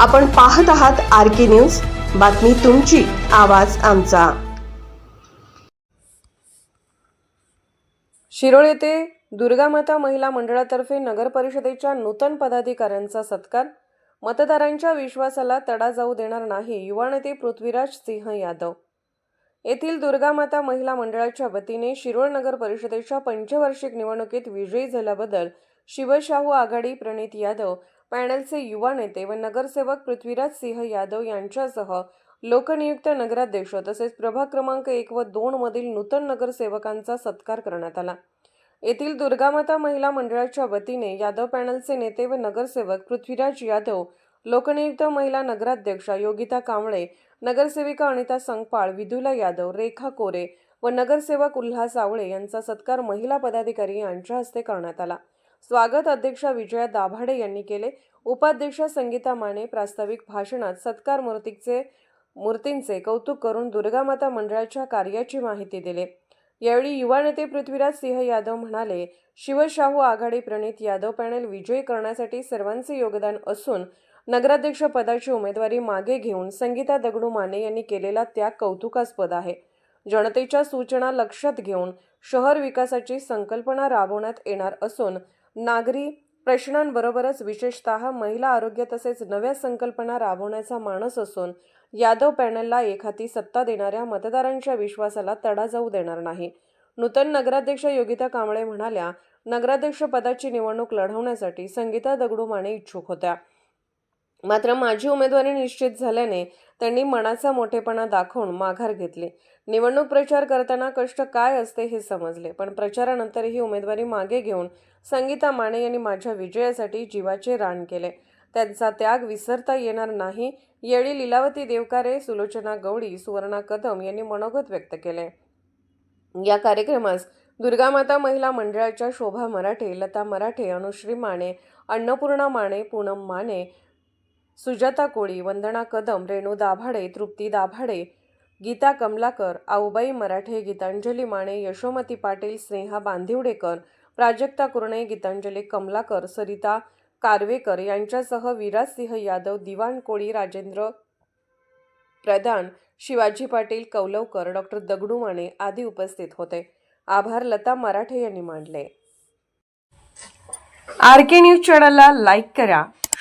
आपण पाहत आहात आर के न्यूज. बातमी तुमची आवाज आमचा. शिरोळ येथे दुर्गामाता महिला मंडळातर्फे नगर परिषदेच्या नूतन पदाधिकाऱ्यांचा सत्कार. मतदारांच्या विश्वासाला तडा जाऊ देणार नाही युवा नेते पृथ्वीराज सिंह यादव. येथील दुर्गामाता महिला मंडळाच्या वतीने शिरोळ नगर परिषदेच्या पंचवार्षिक निवडणुकीत विजयी झाल्याबद्दल शिवशाहू आघाडी प्रणित यादव पॅनलचे युवा नेते व नगरसेवक पृथ्वीराज सिंह यादव यांच्यासह लोकनियुक्त नगराध्यक्ष तसेच प्रभाग क्रमांक एक व दोन मधील नूतन नगरसेवकांचा सत्कार करण्यात आला. येथील दुर्गामाता महिला मंडळाच्या वतीने यादव पॅनलचे नेते व नगरसेवक पृथ्वीराज यादव लोकनियुक्त महिला नगराध्यक्षा योगिता कांबळे नगरसेविका अनिता संगपाळ विदुला यादव रेखा कोरे व नगरसेवक उल्हास आवळे यांचा सत्कार महिला पदाधिकारी यांच्या हस्ते करण्यात आला. स्वागत अध्यक्षा विजया दाभाडे यांनी केले. उपाध्यक्ष संगीता माने प्रास्ताविक भाषणात सत्कार मूर्तीचे मूर्तींचे कौतुक करून दुर्गामाता मंडळाच्या कार्याची माहिती दिली. यावेळी युवा नेते पृथ्वीराज सिंह यादव म्हणाले शिवशाहू आघाडी प्रणित यादव पॅनल विजयी करण्यासाठी सर्वांचे योगदान असून नगराध्यक्ष पदाची उमेदवारी मागे घेऊन संगीता दगडू माने यांनी केलेला त्याग कौतुकास्पद आहे. जनतेच्या सूचना लक्षात घेऊन शहर विकासाची संकल्पना राबवण्यात येणार असून नागरी प्रश्नांबरोबरच विशेषतः महिला आरोग्य तसेच नव्या संकल्पना राबवण्याचा मानस असून यादव पॅनलला एखादी सत्ता देणाऱ्या मतदारांच्या विश्वासाला तडा जाऊ देणार नाही. नूतन नगराध्यक्ष योगिता कांबळे म्हणाल्या नगराध्यक्ष पदाची निवडणूक लढवण्यासाठी संगीता दगडू माने इच्छुक होत्या. मात्र माझी उमेदवारी निश्चित झाल्याने त्यांनी मनाचा मोठेपणा दाखवून माघार घेतली. निवडणूक प्रचार करताना कष्ट काय असते हे समजले पण प्रचारानंतरही उमेदवारी मागे घेऊन संगीता माने यांनी माझ्या विजयासाठी जीवाचे रान केले. त्यांचा त्याग विसरता येणार नाही येळी लीलावती देवकारे सुलोचना गौडी सुवर्णा कदम यांनी मनोगत व्यक्त केले. या कार्यक्रमास दुर्गामाता महिला मंडळाच्या शोभा मराठे लता मराठे अनुश्री माने अन्नपूर्णा माने पूनम माने सुजाता कोळी वंदना कदम रेणू दाभाडे तृप्ती दाभाडे गीता कमलाकर आऊबाई मराठे गीतांजली माने यशोमती पाटील स्नेहा बांदिवडेकर प्राजक्ता कुरणे गीतांजली कमलाकर सरिता कारवेकर यांच्यासह विराज सिंह यादव दिवाण कोळी राजेंद्र प्रधान शिवाजी पाटील कौलवकर डॉक्टर दगडू माने आदी उपस्थित होते. आभार लता मराठे यांनी मांडले आर के न्यूज चॅनलला लाईक करा.